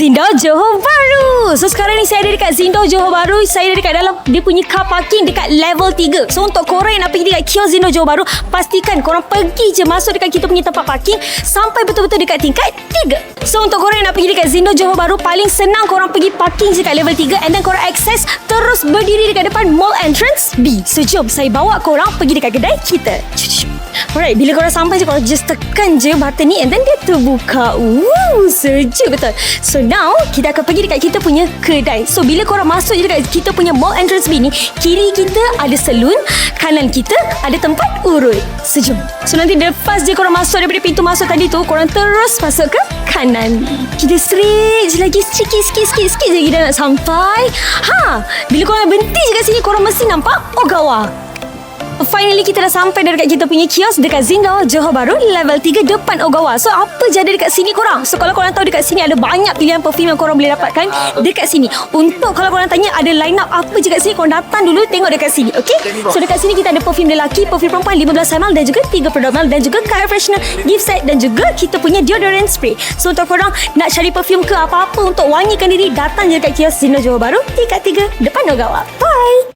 Zindo Johor Bahru. So sekarang ni saya ada dekat Zindo Johor Bahru. Saya ada dekat dalam Dia punya car parking Dekat level 3 So untuk korang yang nak pergi dekat kios Zindo Johor Bahru Pastikan korang pergi je Masuk dekat kita punya tempat parking Sampai betul-betul dekat tingkat 3 So untuk korang yang nak pergi dekat Zindo Johor Bahru Paling senang korang pergi parking je kat level 3 And then korang access Terus berdiri dekat depan mall entrance B. So jom saya bawa korang Pergi dekat kedai kita Alright, bila korang sampai je korang just tekan je button ni and then dia terbuka. Woo, sejuk betul. So now, kita akan pergi dekat kita punya kedai. So bila korang masuk je dekat kita punya mall entrance B ni, kiri kita ada salon, kanan kita ada tempat urut. Sejom. So nanti lepas je korang masuk daripada pintu masuk tadi tu, korang terus masuk ke kanan. Kita je lagi sikit sikit sikit sikit je kita nak sampai. Ha, bila korang berhenti je kat sini korang mesti nampak Ogawa. Finally kita dah sampai dekat kita punya kios dekat Zindo Johor Bahru level 3 depan Ogawa. So apa je ada dekat sini korang? So kalau korang tahu dekat sini ada banyak pilihan perfume yang korang boleh dapatkan dekat sini. Untuk kalau korang tanya ada line up apa je kat sini korang datang dulu tengok dekat sini. Okay? So dekat sini kita ada perfume lelaki, perfume perempuan 15 ml dan juga 30 ml dan juga car freshener, gift set dan juga kita punya deodorant spray. So untuk korang nak cari perfume ke apa-apa untuk wangikan diri datang je dekat kios Zindo Johor Bahru tingkat 3 depan Ogawa. Bye!